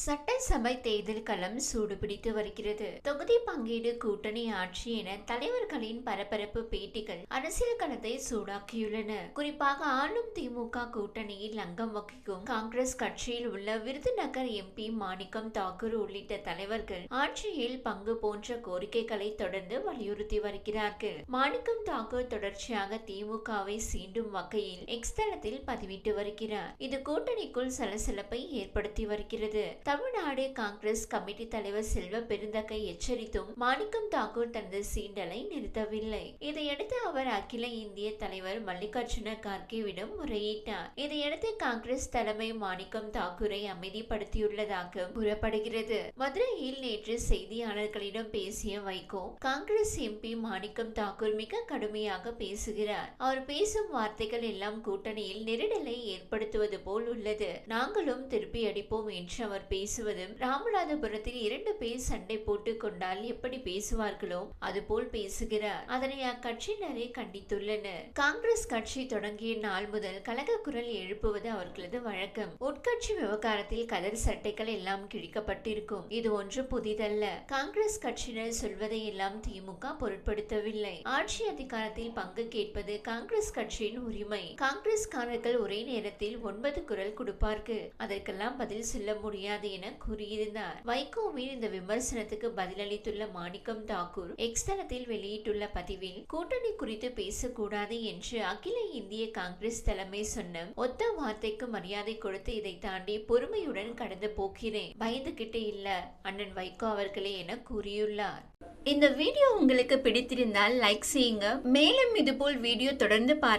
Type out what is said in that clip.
சட்டசபை தேர்தல் களம் சூடுபிடித்து வருகிறது. தொகுதி பங்கீடு கூட்டணி ஆட்சி என தலைவர்களின் பரபரப்பு பேட்டிகள் அரசியல் களத்தை சூடாக்கியுள்ளன. குறிப்பாக ஆளும் திமுக கூட்டணியில் அங்கம் வகிக்கும் காங்கிரஸ் கட்சியில் உள்ள விருதுநகர் எம்பி மாணிக்கம் தாக்கூர் உள்ளிட்ட தலைவர்கள் ஆட்சியில் பங்கு போன்ற கோரிக்கைகளை தொடர்ந்து வலியுறுத்தி வருகிறார்கள். மாணிக்கம் தாக்கூர் தொடர்ச்சியாக திமுகவை சீண்டும் வகையில் எக்ஸ்தலத்தில் பதிவிட்டு வருகிறார். இது கூட்டணிக்குள் சலசலப்பை ஏற்படுத்தி வருகிறது. தமிழ்நாடு காங்கிரஸ் கமிட்டி தலைவர் செல்வ பெருந்தகை எச்சரித்தும் மாணிக்கம் தாக்கூர் தனது சீண்டலை நிறுத்தவில்லை. இதையடுத்து அவர் அகில இந்திய தலைவர் மல்லிகார்ஜுன கார்கேவிடம் முறையிட்டார். இதையடுத்து காங்கிரஸ் தலைமை மாணிக்கம் தாக்கூரை அமைதிப்படுத்தியுள்ளதாக கூறப்படுகிறது. மதுரையில் நேற்று செய்தியாளர்களிடம் பேசிய வைகோ காங்கிரஸ் எம்பி மாணிக்கம் தாக்கூர் மிக கடுமையாக பேசுகிறார். அவர் பேசும் வார்த்தைகள் எல்லாம் கூட்டணியில் நெருடலை ஏற்படுத்துவது போல் உள்ளது. நாங்களும் திருப்பி அடிப்போம் என்று அவர் பேசுவதும் ராமநாதபுரத்தில் இரண்டு பேர் சண்டை போட்டுக் கொண்டால் எப்படி பேசுவார்களோ அதுபோல் பேசுகிறார். அதனை அக்கட்சியினரே கண்டித்துள்ளனர். காங்கிரஸ் கட்சி தொடங்கிய நாள் முதல் கலக குரல் எழுப்புவது அவர்களது வழக்கம். உட்கட்சி விவகாரத்தில் கலர் சட்டைகள் எல்லாம் கிழிக்கப்பட்டிருக்கும். இது ஒன்று புதிதல்ல. காங்கிரஸ் கட்சியினர் சொல்வதை எல்லாம் திமுக பொருட்படுத்தவில்லை. ஆட்சி அதிகாரத்தில் பங்கு கேட்பது காங்கிரஸ் கட்சியின் உரிமை. காங்கிரஸ்காரர்கள் ஒரே நேரத்தில் ஒன்பது குரல் கொடுப்பார்கள். அதற்கெல்லாம் பதில் சொல்ல முடியாது. என கூறியிருந்தார். வைகோவின் இந்த விமர்சனத்துக்கு பதிலளித்துள்ள மாணிக்கம் தாக்கூர் எக்ஸ்தலத்தில் வெளியிட்டுள்ள பதிவில் கூட்டணி குறித்து பேசக்கூடாது என்று அகில இந்திய காங்கிரஸ் தலைமை சொன்ன ஒத்த வார்த்தைக்கு மரியாதை கொடுத்து இதை தாண்டி பொறுமையுடன் கடந்து போகிறேன். பயந்துகிட்டு இல்ல அண்ணன் வைகோ அவர்களே என கூறியுள்ளார். இந்த வீடியோ உங்களுக்கு பிடித்திருந்தால் லைக் செய்யுங்க. மேலும் இதுபோல் வீடியோ தொடர்ந்து பார்க்க